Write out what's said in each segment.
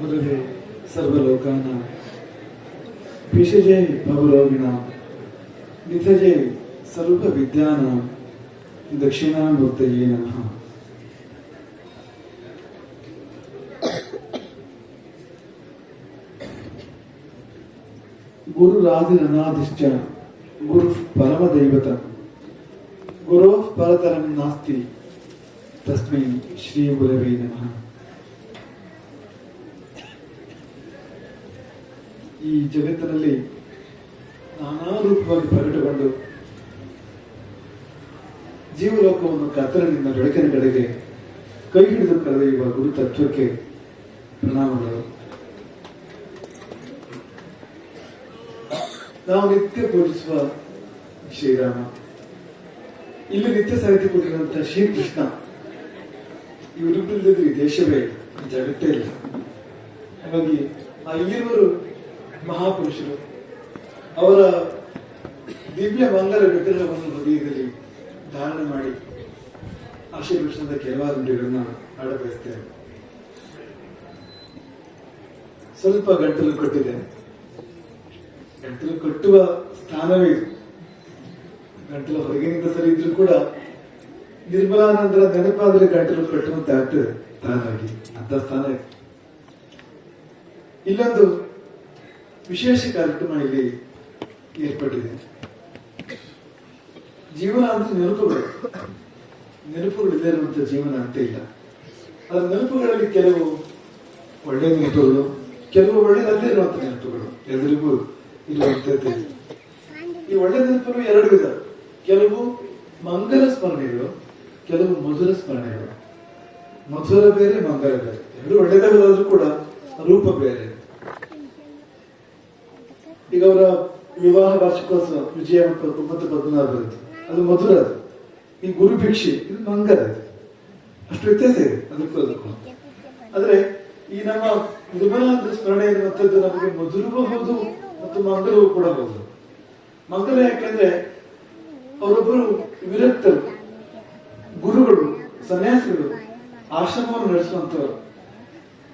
गुरुवे सर्वलोकानां विषजे भवरोगिणां निधजे सर्वविद्यानां दक्षिणामूर्तये नमः गुरुरादिरनादिश्च गुरुः परमदैवतम् गुरोः परतरं नास्ति तस्मै श्रीगुरवे नमः ಈ ಜಗತ್ತಿನಲ್ಲಿ ನಾನಾ ರೂಪವಾಗಿ ಪ್ರಕಟಗೊಂಡು ಜೀವಲೋಕವನ್ನು ಕತ್ತಲಿನಿಂದ ಬೆಳಕಿನ ಕಡೆಗೆ ಕೈ ಹಿಡಿದು ಕರೆದೊಯ್ಯುವ ಗುರು ತತ್ವಕ್ಕೆ ಪ್ರಣಾಮಗಳು. ನಾವು ನಿತ್ಯ ಪೂಜಿಸುವ ಶ್ರೀರಾಮ. ಇಲ್ಲಿ ನಿತ್ಯ ಸಾಹಿತ್ಯ ಕೊಟ್ಟಿರುವಂತಹ ಶ್ರೀಕೃಷ್ಣ ಇವರಿಬ್ಬರಿಲ್ಲದೆ ದೇಶವೇ ಜಗತ್ತೇ ಇಲ್ಲ. ಹಾಗಾಗಿ ಆ ಇಲ್ಲಿರುವರು ಮಹಾಪುರುಷರು. ಅವರ ದಿವ್ಯ ಮಂಗಲ ವಿಗ್ರಹವನ್ನು ಹೃದಯದಲ್ಲಿ ಧಾರಣೆ ಮಾಡಿ ಆಶೀರ್ವಚನದ ಕೆಲವಾರು ನುಡಿಗಳನ್ನು ಆಡಬಯಸ್ತೇವೆ ಸ್ವಲ್ಪ ಗಂಟಲು ಕಟ್ಟಿದೆ. ಗಂಟಲು ಕಟ್ಟುವ ಸ್ಥಾನವೇ ಇದು. ಗಂಟಲು ಹೊರಗಿನಿಂದ ಸರಿ ಇದ್ರೂ ಕೂಡ ನಿರ್ಮಲಾನಂದರ ನೆನಪಾದ್ರೆ ಗಂಟಲು ಕಟ್ಟುವಂತೆ ಆಗ್ತದೆ ತಾನಾಗಿ. ಅಂತ ಸ್ಥಾನ ಇಲ್ಲೊಂದು ವಿಶೇಷ ಕಾರ್ಯಕ್ರಮ ಇಲ್ಲಿ ಏರ್ಪಟ್ಟಿದೆ. ಜೀವನ ಅಂತ ನೆನಪುಗಳು. ನೆನಪುಗಳಿದೆ ಅನ್ನುವಂಥ ಜೀವನ ಅಂತ ಇಲ್ಲ. ಅದ್ರ ನೆನಪುಗಳಲ್ಲಿ ಕೆಲವು ಒಳ್ಳೆ ನೆನಪುಗಳು, ಕೆಲವು ಒಳ್ಳೆಯದಲ್ಲೇ ಇರುವಂತ ನೆನಪುಗಳು ಎಲ್ಲರಿಗೂ ಇರುವಂತದ್ದು ಈ ಒಳ್ಳೆ ನೆನಪುಗಳು ಎರಡು ವಿಧ. ಕೆಲವು ಮಂಗಲ ಸ್ಮರಣೆಗಳು, ಕೆಲವು ಮಧುರ ಸ್ಮರಣೆಗಳು. ಮಧುರ ಬೇರೆ, ಮಂಗಲ ಬೇರೆ. ಎರಡು ಒಳ್ಳೆದಾಗಲಾದ್ರೂ ಕೂಡ ರೂಪ ಬೇರೆ. ಈಗ ಅವರ ವಿವಾಹ ವಾರ್ಷಿಕೋತ್ಸವ ವಿಜಯ ಮತ್ತು ಕುಂಬತ್ತು ಪದ್ಮನಾಭ ಬರುತ್ತೆ ಅದು ಮಧುರ ಅದು. ಈ ಗುರು ಭಿಕ್ಷೆ, ಇದು ಅದು. ಅಷ್ಟು ವ್ಯತ್ಯಾಸ ಇದೆ. ಅದಕ್ಕೂ ಅದಕ್ಕೂ. ಆದ್ರೆ ಈ ನಮ್ಮ ನಿರ್ಮಲಾನಂದ ಸ್ಮರಣೆ ಎನ್ನುವಂಥದ್ದು ನಮಗೆ ಮಧುರವೂ ಹೌದು ಮತ್ತು ಮಂಗಲವೂ ಕೂಡ ಹೌದು. ಮಂಗಲ ಯಾಕೆಂದ್ರೆ ಅವರೊಬ್ಬರು ವಿರಕ್ತರು, ಗುರುಗಳು, ಸನ್ಯಾಸಿಗಳು, ಆಶ್ರಮವನ್ನು ನಡೆಸುವಂತವರು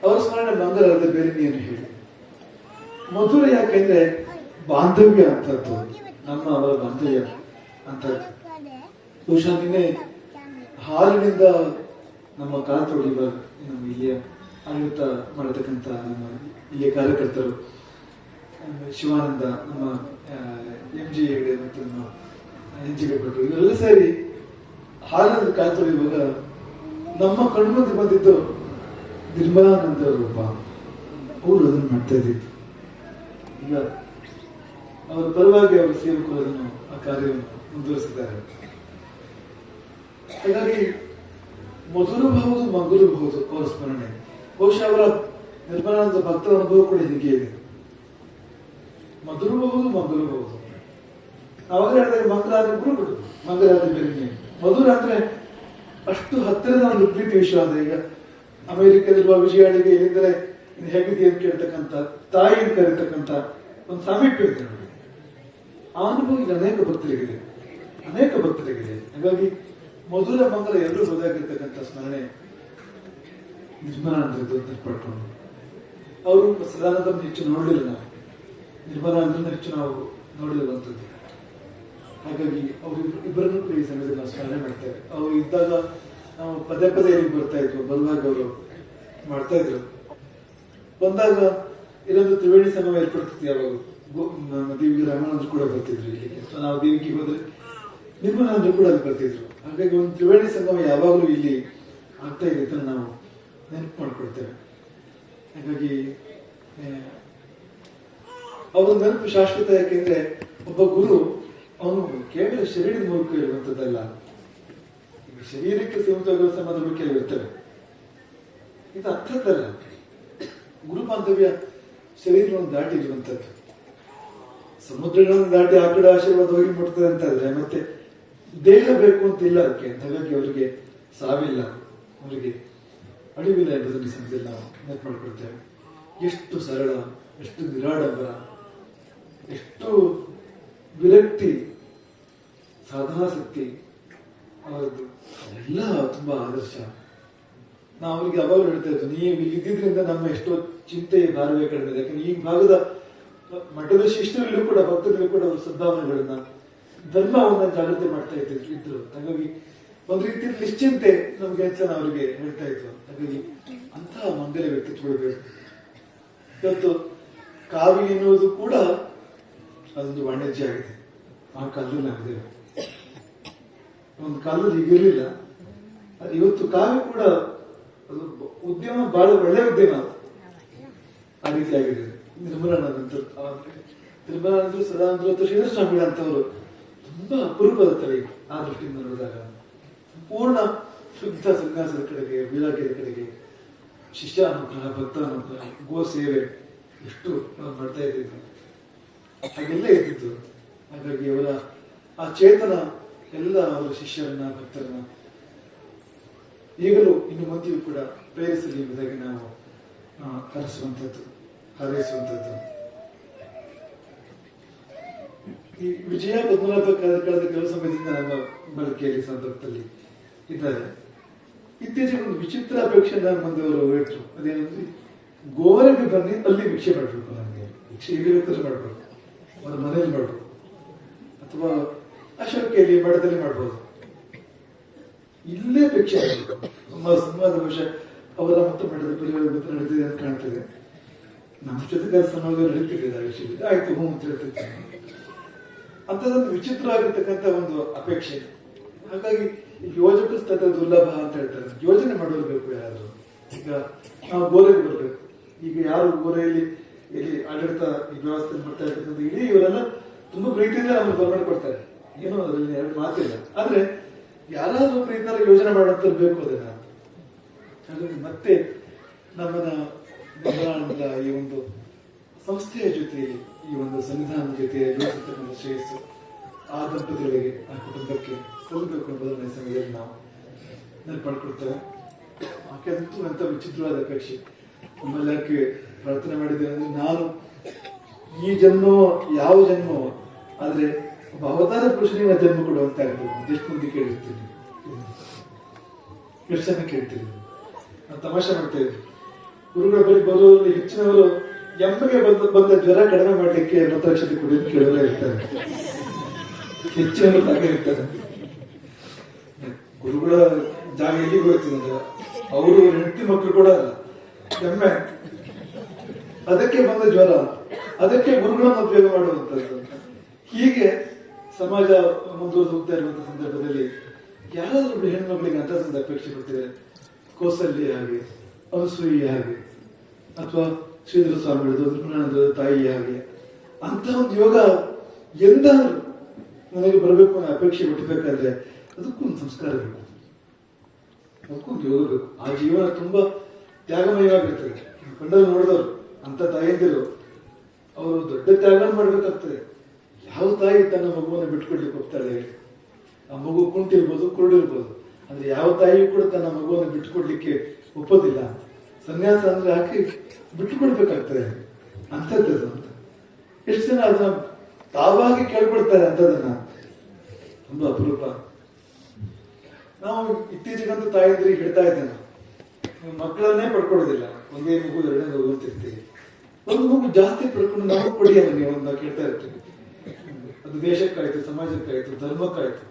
ಅವರ ಸ್ಮರಣೆ ಮಂಗಲ ಬೇರೆ ಏನು ಹೇಳಿ. ಮಧುರ ಯಾಕೆಂದ್ರೆ ಬಾಂಧವ್ಯ ಅಂತದ್ದು, ನಮ್ಮ ಅವರ ಬಾಂಧವ್ಯ ಅಂತ. ಬಹುಶಃ ನಿನ್ನೆ ಹಾಲಿನಿಂದ ನಮ್ಮ ಕಾಲ ತೊಳೆಯುವ ನಮ್ಮ ಇಲ್ಲಿಯ ಆಡಳಿತ ಮಾಡತಕ್ಕಂತ ನಮ್ಮ ಇಲ್ಲಿಯ ಕಾರ್ಯಕರ್ತರು ಶಿವಾನಂದ, ನಮ್ಮ ಎಂ ಜಿ ಹೆಗಡೆ ಮತ್ತು ನಮ್ಮ ಎನ್ ಜಿ ಭಟ್ರು ಇವರೆಲ್ಲ ಸೇರಿ ಹಾಲಿನಿಂದ ಕಾಲ ತೊಳೆಯುವಾಗ ನಮ್ಮ ಕಣ್ಮುಂದೆ ಬಂದಿದ್ದು ನಿರ್ಮಲಾನಂದ ರೂಪ. ಅವರು ಅದನ್ನು ಮಾಡ್ತಾ ಇದ್ದಿದ್ದು ಈಗ ಅವರ ಪರವಾಗಿ ಅವರು ಸೇವಕರು ಅದನ್ನು ಆ ಕಾರ್ಯವನ್ನು ಮುಂದುವರಿಸಿದ್ದಾರೆ. ಹಾಗಾಗಿ ಮಧುರಬಹುದು ಮಗುರಬಹುದು ಅವರ ಸ್ಮರಣೆ ಬಹುಶಃ ಅವರ ನಿರ್ಮಲಾನಂದ ಭಕ್ತರ ಅನುಭವ ಕೂಡ ಹೀಗೆ ಇದೆ. ಮಧುರಬಹುದು ಮಗುರಬಹುದು ಅವಾಗ ಹೇಳಿದಾಗ ಗುರುಗಳು ಗುರು ಬಿಡುದು ಬೇರೆ ಇನ್ನೇನು. ಮಧುರ ಅಂದ್ರೆ ಅಷ್ಟು ಹತ್ತಿರದ ಒಂದು ಪ್ರೀತಿ ವಿಶ್ವಾಸ ಈಗ ಅಮೆರಿಕದಲ್ಲಿರುವ ವಿಜಯಾಳಿಗೆ ಇದು ಹೇಗಿದೆ ಅಂತ ಕೇಳ್ತಕ್ಕಂಥ, ತಾಯಿ ಅಂತ ಕರೀತಕ್ಕಂಥ ಒಂದು ಸಾಮೀಪ್ಯ ಇದೆ ನೋಡಿ ಆ ಅನುಭವ ಈಗ ಅನೇಕ ಭಕ್ತರಿಗಿದೆ. ಅನೇಕ ಭಕ್ತರಿಗಿದೆ. ಹಾಗಾಗಿ ಮಧುರ ಮಂಗಲ ಎಲ್ಲರೂ ಬದಲಾಗಿರ್ತಕ್ಕಂಥ ಸ್ಮರಣೆ ನಿರ್ಮಲಾನಂದರದ್ದು ಅಂತ ಪಡ್ಕೊಂಡು. ಅವರು ಸದಾನಂದ ಹೆಚ್ಚು ನೋಡಲಿಲ್ಲ ನಾವು. ನಿರ್ಮಲಾನಂದನ ಹೆಚ್ಚು ನಾವು ನೋಡಿರುವಂಥದ್ದು ಹಾಗಾಗಿ ಅವರು ಇಬ್ಬರನ್ನು ಕೂಡ ಈ ಸಮಯದಲ್ಲಿ ನಾವು ಸ್ಮರಣೆ ಮಾಡ್ತೇವೆ ಅವರು ಇದ್ದಾಗ ನಾವು ಪದೇ ಪದೇ ಇಲ್ಲಿಗೆ ಬರ್ತಾ ಇದ್ವು. ಬಂದಾಗ ಅವರು ಮಾಡ್ತಾ ಇದ್ರು. ಬಂದಾಗ ಇಲ್ಲೊಂದು ತ್ರಿವೇಣಿ ಸಂಗಮ ಏರ್ಪಡ್ತಿತ್ತು ಯಾವಾಗ ಗೋ- ನಮ್ಮ ದೇವಿಗೆ ರಾಮಾನಂದ್ರು ಕೂಡ ಬರ್ತಿದ್ರು ಇಲ್ಲಿ ಸೊ ನಾವು ದೇವಿಗೆ ಹೋದ್ರೆ ನಿರ್ಮಲಾನಂದ್ರು ಕೂಡ ಅಲ್ಲಿ ಬರ್ತಿದ್ರು. ಹಾಗಾಗಿ ಒಂದು ತ್ರಿವೇಣಿ ಸಂಗಮ ಯಾವಾಗಲೂ ಇಲ್ಲಿ ಆಗ್ತಾ ಇದೆ ಅಂತ ನಾವು ನೆನಪು ಮಾಡ್ಕೊಳ್ತೇವೆ. ಹಾಗಾಗಿ ಅವರು ಅವರ ನೆನಪು ಶಾಶ್ವತ ಯಾಕೆಂದ್ರೆ ಒಬ್ಬ ಗುರು ಅವನು ಕೇವಲ ಶರೀರದ ಮೂಲಕ ಇರುವಂತದ್ದಲ್ಲ. ಶರೀರಕ್ಕೆ ಸೀಮಿತವಾಗಿರುವ ಸಂಬಂಧಗಳು ಕೆಲವು ಇರ್ತವೆ ಇದು ಅರ್ಥದಲ್ಲ ಗುರು ಬಾಂಧವ್ಯ ಶರೀರವನ್ನು ದಾಟಿ ಇರುವಂತದ್ದು. ಸಮುದ್ರಗಳನ್ನು ದಾಟಿ ಆ ಕಡೆ ಆಶೀರ್ವಾದ ಹೋಗಿ ಮುಟ್ತದೆ ಅಂತಂದ್ರೆ ಮತ್ತೆ ದೇಹ ಬೇಕು ಅಂತ ಇಲ್ಲ ಅದಕ್ಕೆ. ಹಾಗಾಗಿ ಅವರಿಗೆ ಸಾವಿಲ್ಲ. ಅವರಿಗೆ ಅಳಿವಿಲ್ಲ ಎಂಬುದನ್ನು ಸಿಗುದಿಲ್ಲ ನೆನಪು ಮಾಡ್ಕೊಳ್ತೇವೆ. ಎಷ್ಟು ಸರಳ, ಎಷ್ಟು ನಿರಾಡಂಬರ, ಎಷ್ಟು ವಿರಕ್ತಿ ಸಾಧನಾಸಕ್ತಿ ಅವರದ್ದು ಎಲ್ಲ ತುಂಬಾ ಆದರ್ಶ. ನಾವು ಅವರಿಗೆ ಅವಾಗ ಹೇಳ್ತಾ ಇದ್ದು ನೀವು ಇಲ್ಲಿದ್ದರಿಂದ ನಮ್ಮ ಎಷ್ಟೋ ಚಿಂತೆ ಭಾರವೇ ಕಡಿಮೆ ಯಾಕಂದ್ರೆ ಈ ಭಾಗದ ಮಠದ ಶಿಷ್ಯರಲ್ಲೂ ಕೂಡ ಭಕ್ತರಲ್ಲೂ ಕೂಡ ಒಂದು ಸದ್ಭಾವನೆಗಳನ್ನ, ಧರ್ಮವನ್ನ ಜಾಗೃತಿ ಮಾಡ್ತಾ ಇದ್ರು ಇದ್ರು. ಹಾಗಾಗಿ ಒಂದು ರೀತಿ ನಿಶ್ಚಿಂತೆ ನಮ್ಗೆ ಅಂತ ಅವರಿಗೆ ಹೇಳ್ತಾ ಇದ್ರು. ಹಾಗಾಗಿ ಅಂತಹ ಮಂಗಲ ವ್ಯಕ್ತಿತ್ವಗಳು ಬೇಕು ಇವತ್ತು ಕಾವಿ ಎನ್ನುವುದು ಕೂಡ ಅದೊಂದು ವಾಣಿಜ್ಯ ಆಗಿದೆ. ಆ ಕಾಲದಲ್ಲಿ ಆಗಿದೆ. ಒಂದು ಕಾಲದಲ್ಲಿ ಹೀಗಿರ್ಲಿಲ್ಲ. ಇವತ್ತು ಕಾವಿ ಕೂಡ ಅದು ಉದ್ಯಮ ಬಹಳ ಒಳ್ಳೆ ಉದ್ಯಮ. ಆ ರೀತಿ ಆಗಿದೆ. ನಿರ್ಮಲಾನಂದ ನಿರ್ಮಲಾನಂದರು ಸದಾನಂದರು ಶ್ರೀಧರ ಸ್ವಾಮಿ ಅಂತವರು. ತುಂಬಾ ಅಪರೂಪದ ತಲೆ ಆ ದೃಷ್ಟಿಯಿಂದ ನೋಡಿದಾಗ. ಸಂಪೂರ್ಣ ಶುದ್ಧ ಸನ್ಯಾಸದ ಕಡೆಗೆ ವೀರಾಗ್ಯದ ಕಡೆಗೆ ಶಿಷ್ಯ ಅನುಗ್ರಹ ಭಕ್ತ ಅನುಗ್ರಹ ಗೋ ಸೇವೆ ಎಷ್ಟು ನಾವು ಮಾಡ್ತಾ ಇದ್ದೀವಿ. ಹಾಗೆಲ್ಲ ಇದ್ದಿದ್ದು. ಹಾಗಾಗಿ ಅವರ ಆ ಚೇತನ ಎಲ್ಲ ಅವರ ಶಿಷ್ಯರನ್ನ ಭಕ್ತರನ್ನ ಈಗಲೂ ಇನ್ನು ಮುಂದೆಯೂ ಕೂಡ ಪ್ರೇರಿಸಲಿ ಎಂಬುದಾಗಿ ನಾವು ಆ, ಹರಸುವಂಥದ್ದು. ಈ ವಿಜಯ ಪದ್ಮನಾಭ ಕಳೆದ ಕೆಲವು ಸಮಯದಿಂದ ನಮ್ಮ ಬಳಕೆಯಲ್ಲಿ ಸಂದರ್ಭದಲ್ಲಿ ಇದ್ದಾರೆ. ಇತ್ತೀಚೆಗೆ ಒಂದು ವಿಚಿತ್ರ ಅಪೇಕ್ಷೆ ಬಂದವರು ಹೇಳ್ರು ಅದೇನಂದ್ರೆ, ಗೋವರಿಗೆ ಬನ್ನಿ, ಅಲ್ಲಿ ಭಿಕ್ಷೆ ಮಾಡಬೇಕು ನನಗೆ ಭಿಕ್ಷೆ ಇಲ್ಲಿ ಬೇಕಾದ್ರೆ ಮಾಡಬೇಕು ಅವರ ಮನೆಯಲ್ಲಿ ಮಾಡಬೇಕು ಅಥವಾ ಅಶೋಕಿಯಲ್ಲಿ, ಮಠದಲ್ಲಿ ಮಾಡ್ಬೋದು. ಇಲ್ಲೇ ಭಿಕ್ಷೆ ಮಾಡಬೇಕು ತುಂಬಾ ಸಂವಾದ ವಿಷಯ ಅವರ ಮತ್ತು ಮಠದ ಪರಿವಾರ ನಡೆದಿದೆ ಅಂತ ಕಾಣ್ತದೆ ನಮ್ಮ ಜೊತೆಗೆ ನಡೀತಿದೆ ಆ ವಿಷಯದಲ್ಲಿ ಆಯ್ತು, ಹ್ಞೂ ಅಂತ ಹೇಳ್ತಿರ್ತೀನಿ ವಿಚಿತ್ರ ವಿಚಿತ್ರವಾಗಿರ್ತಕ್ಕಂಥ ಒಂದು ಅಪೇಕ್ಷೆ. ಹಾಗಾಗಿ ಯೋಜಕ ತದ ದುರ್ಲಭ ಅಂತ ಹೇಳ್ತಾರೆ. ಯೋಜನೆ ಮಾಡೋದು ಬೇಕು ಯಾರಾದರೂ. ಈಗ ನಾವು ಗೋರೆಗೆ ಬರಬೇಕು. ಈಗ ಯಾರು ಗೋರೆಯಲ್ಲಿ ಇಲ್ಲಿ ಆಡಳಿತ ವ್ಯವಸ್ಥೆ ಮಾಡ್ತಾ ಇರ್ತಕ್ಕಂಥ ಇಡೀ ಇವರೆಲ್ಲ ತುಂಬಾ ಪ್ರೀತಿಯಿಂದ ನಮ್ಗೆ ಗೌರ್ಮೆಂಟ್ ಕೊಡ್ತಾರೆ. ಏನೋ ಅದರಲ್ಲಿ ಎರಡು ಮಾತಿಲ್ಲ. ಆದ್ರೆ ಯಾರಾದ್ರೂ ಈ ಯೋಜನೆ ಮಾಡೋಂಥವ್ರು ಬೇಕು ಅದನ್ನ ಹಾಗಾಗಿ ಮತ್ತೆ ನಮ್ಮನ್ನ ನಿರ್ಮಾಣದ ಈ ಒಂದು ಸಂಸ್ಥೆಯ ಜೊತೆಯಲ್ಲಿ, ಈ ಒಂದು ಸಂವಿಧಾನದ ಜೊತೆ ಯೋಚಿಸ್ತಕ್ಕಂಥ ಶ್ರೇಯಸ್ಸು ಆ ದಂಪತಿಗಳಿಗೆ, ಆ ಕುಟುಂಬಕ್ಕೆ ಸಲ್ಲಬೇಕು ಎಂಬುದನ್ನು ಸಮಯದಲ್ಲಿ ನಾವು ನೆನಪಡ್ಕೊಡ್ತೇವೆ ಆಕೆ ಅಂತೂ ಅಂತ ವಿಚಿತ್ರವಾದ ಪಕ್ಷಿ. ನಮ್ಮೆಲ್ಲಕ್ಕೆ ಪ್ರಾರ್ಥನೆ ಮಾಡಿದ್ದೇನೆ ನಾನು ಈ ಜನ್ಮೋ, ಯಾವ ಜನ್ಮೋ, ಆದ್ರೆ ಒಬ್ಬ ಅವತಾರ ಪುರುಷನಿಗೆ ಜನ್ಮ ಕೊಡುವಂತ ಎಷ್ಟು ಮಂದಿ ಕೇಳಿರ್ತೀನಿ ಎಷ್ಟು ಜನ ಕೇಳ್ತೀರಿ? ನಾವು ತಮಾಷೆ ಗುರುಗಳ ಬಳಿ ಬರುವಲ್ಲಿ ಹೆಚ್ಚಿನವರು ಎಮ್ಮೆಗೆ ಬಂದ ಬಂದ ಜ್ವರ ಕಡಿಮೆ ಮಾಡ್ಲಿಕ್ಕೆ ಮಂತ್ರಾಕ್ಷತೆ ಕುಡಿಯೋದು ಕೇಳಲೇ ಇರ್ತಾರೆ ಹೆಚ್ಚಿನವರು ಹಾಗೆ ಇರ್ತಾರೆ ಗುರುಗಳ ಜಾಗ ಎಲ್ಲಿಗೆ ಹೋಗ್ತದೆ ಅವರು ಹೆಂಡತಿ ಮಕ್ಕಳು ಕೂಡ ಎಮ್ಮೆ. ಅದಕ್ಕೆ ಬಂದ ಜ್ವರ. ಅದಕ್ಕೆ ಗುರುಗಳನ್ನು ಉಪಯೋಗ ಮಾಡುವಂಥದ್ದು. ಹೀಗೆ ಸಮಾಜ ಮುಂದುವರೆದು ಹೋಗ್ತಾ ಇರುವಂತಹ ಸಂದರ್ಭದಲ್ಲಿ ಯಾರಾದರೂ ಹೆಣ್ಮಕ್ಳಿಗೆ ಅಂತ ಅಪೇಕ್ಷೆ ಕೊಡ್ತಿದ್ದಾರೆ ಕೋಸಲ್ಲಿ ಹಾಗೆ. ಅನಸೂಯಿ ಹಾಗೆ ಅಥವಾ ಶ್ರೀಧರ ಸ್ವಾಮಿಗಳದ್ದು ರುಕ್ಮಿಣಾನಂದದ ತಾಯಿ ಹಾಗೆ ಅಂತ ಒಂದು ಯೋಗ ಎಂದ ನನಗೆ ಬರಬೇಕು ಅನ್ನೋ ಅಪೇಕ್ಷೆ ಹುಟ್ಟಬೇಕಾದ್ರೆ ಅದಕ್ಕೂ ಒಂದು ಸಂಸ್ಕಾರ ಬೇಕು. ಅದಕ್ಕೊಂದು ಯೋಗ ಬೇಕು. ಆ ಜೀವನ ತುಂಬಾ ತ್ಯಾಗಮಯವಾಗಿರ್ತದೆ. ಕಂಡಲ್ಲಿ ನೋಡಿದವರು, ಅಂತ ತಾಯಿಯಂದಿರು ಅವರು ದೊಡ್ಡ ತ್ಯಾಗ ಮಾಡ್ಬೇಕಾಗ್ತದೆ. ಯಾವ ತಾಯಿ ತನ್ನ ಮಗುವನ್ನು ಬಿಟ್ಕೊಡ್ಲಿಕ್ಕೆ ಹೋಗ್ತಾಳೆ ಹೇಳಿ? ಆ ಮಗು ಕುಂಟಿರ್ಬೋದು, ಕುರುಡಿರ್ಬೋದು. ಅಂದ್ರೆ ಯಾವ ತಾಯಿಯೂ ಕೂಡ ತನ್ನ ಮಗುವನ್ನು ಬಿಟ್ಟುಕೊಡ್ಲಿಕ್ಕೆ ಒಪ್ಪೋದಿಲ್ಲ. ಸನ್ಯಾಸ ಅಂದ್ರೆ ಹಾಕಿ ಬಿಟ್ಟುಕೊಡ್ಬೇಕಾಗ್ತದೆ. ಅಂತದ್ದು ಅಂತ. ಎಷ್ಟು ಜನ ಅದನ್ನ ತಾವಾಗಿ ಕೇಳ್ಕೊಡ್ತಾರೆ ಅಂತದನ್ನ ತುಂಬಾ ಅಪರೂಪ. ನಾವು ಇತ್ತೀಚೆಗಂತೂ ತಾಯಿದ್ರಿ ಹೇಳ್ತಾ ಇದ್ದೇನೆ. ಮಕ್ಕಳನ್ನೇ ಪಡ್ಕೊಳ್ಳೋದಿಲ್ಲ. ಒಂದೇ ಮಗು, ಎರಡನೇ ಮಗು ಅಂತಿರ್ತೀವಿ ಒಂದು ಮಗು ಜಾಸ್ತಿ ಪಡ್ಕೊಂಡು ನಾವು ಕೊಡಿಯಲ್ಲ ನೀವು ಅಂತ ಕೇಳ್ತಾ ಇರ್ತೀವಿ. ಅದು ದೇಶಕ್ಕಾಯ್ತು ಸಮಾಜಕ್ಕಾಯ್ತು, ಧರ್ಮಕ್ಕಾಯ್ತು,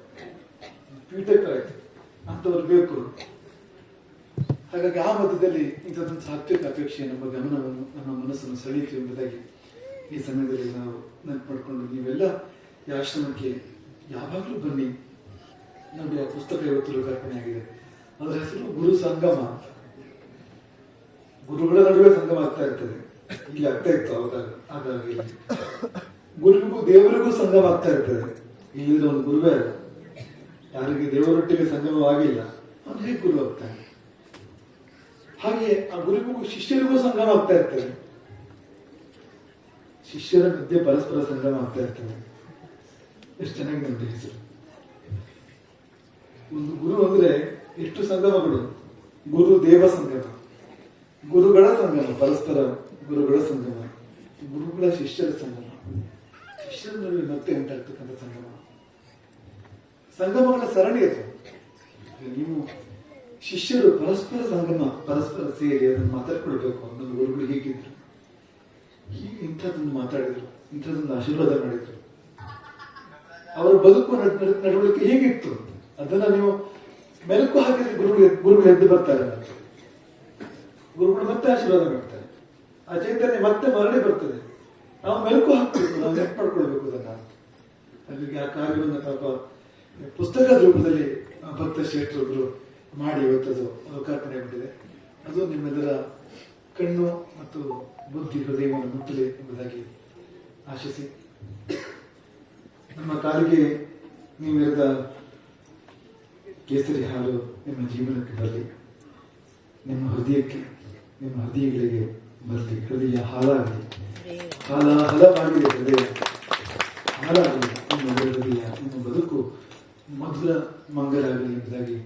ಪೀಠಕ್ಕಾಯ್ತು ಅಂತವ್ರು ಬೇಕು. ಹಾಗಾಗಿ ಆ ಮಧ್ಯದಲ್ಲಿ ಇಂಥದ್ದೊಂದು ಸಾತ್ವಿಕ ಅಪೇಕ್ಷೆ ನಮ್ಮ ಗಮನವನ್ನು, ನಮ್ಮ ಮನಸ್ಸನ್ನು ಸೆಳೀತು ಎಂಬುದಾಗಿ ಈ ಸಮಯದಲ್ಲಿ ನಾವು ನೆನಪು ಮಾಡ್ಕೊಂಡು ನೀವೆಲ್ಲ ಈ ಆಶ್ರಮಕ್ಕೆ ಯಾವಾಗಲೂ ಬನ್ನಿ. ನೋಡಿ ಆ ಪುಸ್ತಕ ಇವತ್ತು ಲೋಕಾರ್ಪಣೆ ಆಗಿದೆ. ಅದರ ಹೆಸರು ಗುರು ಸಂಗಮ. ಗುರುಗಳ ನಡುವೆ ಸಂಗಮ ಆಗ್ತಾ ಇರ್ತದೆ. ಇಲ್ಲಿ ಆಗ್ತಾ ಇತ್ತು ಅವಾಗ ಹಾಗಾಗಿ ಗುರುವಿಗೂ ದೇವರಿಗೂ ಸಂಗಮ ಆಗ್ತಾ ಇರ್ತದೆ. ಇಲ್ಲಿ ಒಂದು ಗುರುವೇ. ಯಾರಿಗೆ ದೇವರೊಟ್ಟಿಗೆ ಸಂಗಮವಾಗಿಲ್ಲ, ಅವನು ಹೇಗೆ ಗುರು ಆಗ್ತಾನೆ? ಹಾಗೆ ಆ ಗುರುಗೂ ಶಿಷ್ಯರಿಗೂ ಸಂಗಮ ಆಗ್ತಾ ಇರ್ತದೆ. ಶಿಷ್ಯರ ಮಧ್ಯೆ ಪರಸ್ಪರ ಸಂಗಮ ಆಗ್ತಾ ಇರ್ತದೆ. ಎಷ್ಟು ಚೆನ್ನಾಗಿ ನಮ್ಗೆ ಹೆಸರು ಒಂದು ಗುರು ಅಂದ್ರೆ ಎಷ್ಟು ಸಂಗಮಗಳು ಗುರು ದೇವ ಸಂಗಮ ಗುರುಗಳ ಸಂಗಮ ಪರಸ್ಪರ ಗುರುಗಳ ಸಂಗಮ ಗುರುಗಳ ಶಿಷ್ಯರ ಸಂಗಮ ಶಿಷ್ಯರ ನಡುವೆ ಮತ್ತೆ ಉಂಟಾಗ್ತಕ್ಕಂಥ ಸಂಗಮ ಸಂಗಮಗಳ ಸರಣಿ ಅದು. ನೀವು ಶಿಷ್ಯರು ಪರಸ್ಪರ ಸಂಗಮ, ಪರಸ್ಪರ ಸೇರಿ ಅದನ್ನು ಮಾತಾಡ್ಕೊಳ್ಬೇಕು ನಮ್ಮ ಗುರುಗಳು ಹೇಗಿದ್ರು ಹೀಗೆ ಇಂಥದ್ದನ್ನು ಮಾತಾಡಿದ್ರು ಇಂಥದ್ದೊಂದು ಆಶೀರ್ವಾದ ಮಾಡಿದ್ರು. ಅವರ ಬದುಕು ನಡ್- ನಡ್- ನಡವಳಿಕೆ ಹೇಗಿತ್ತು? ಅದನ್ನ ನೀವು ಮೆಲುಕು ಹಾಕಿದ್ರೆ ಗುರುಗಳು ಗುರುಗಳು ಎದ್ದು ಬರ್ತಾರೆ. ಗುರುಗಳು ಮತ್ತೆ ಆಶೀರ್ವಾದ ಮಾಡ್ತಾರೆ. ಆ ಚೈತನ್ಯ ಮತ್ತೆ ಮರಳಿ ಬರ್ತದೆ. ನಾವು ಮೆಲುಕು ಹಾಕ್ಬೇಕು, ನಾವು ನೆಟ್ ಮಾಡ್ಕೊಳ್ಬೇಕು ಅದನ್ನ. ಅಲ್ಲಿಗೆ ಆ ಕಾರ್ಯವನ್ನು ಪಾಪ ಪುಸ್ತಕದ ರೂಪದಲ್ಲಿ ಭಕ್ತ ಶ್ರೇಷ್ಠರೊಬ್ರು ಮಾಡಿ ಇವತ್ತದು ಲೋಕಾರ್ಪಣೆ ಬಿಟ್ಟಿದೆ ಅದು ನಿಮ್ಮೆಲ್ಲರ ಕಣ್ಣು ಮತ್ತು ಬುದ್ಧಿ, ಹೃದಯವನ್ನು ಮುಟ್ಟಲಿ ಎಂಬುದಾಗಿ ಆಶಿಸಿ. ನಮ್ಮ ಕಾಲಿಗೆ ನೀವೆರೆದ ಕೇಸರಿ ಹಾಲು ನಿಮ್ಮ ಜೀವನಕ್ಕೆ ಬರಲಿ. ನಿಮ್ಮ ಹೃದಯಕ್ಕೆ, ನಿಮ್ಮ ಹೃದಯಗಳಿಗೆ ಬರಲಿ. ಹೃದಯ ಹಾಲಾಗಲಿ ಹಾಲ ಹಲವಾಗಿದೆ ಹೃದಯ. ಹಾಲಾಗಲಿ ನಿಮ್ಮ ಹೃದಯ, ನಿಮ್ಮ ಬದುಕು ಮಧುರ ಮಂಗಲಾಗಲಿ ಎಂಬುದಾಗಿ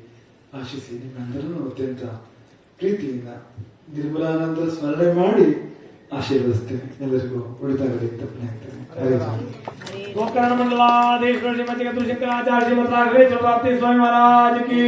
ಆಶಿಸಿ ಅತ್ಯಂತ ಪ್ರೀತಿಯಿಂದ ನಿರ್ಮಲಾನಂದ ಸ್ಮರಣೆ ಮಾಡಿ ಆಶೀರ್ವದಿಸ್ತೇನೆ ಎಲ್ಲರಿಗೂ ಉಳಿತಾಗಲಿ ತಪ್ಪನೆ ಗೋಕರ್ಣ ಮಂಡಲಾಧೀಶ್ವರ ಶ್ರೀಮತಿ ಗಂಧು ಶಂಕರಾಚಾರ್ಯ ಶ್ರೀಮತ್ ಸ್ವಾಮಿ ಮಹಾರಾಜ್ ಕಿ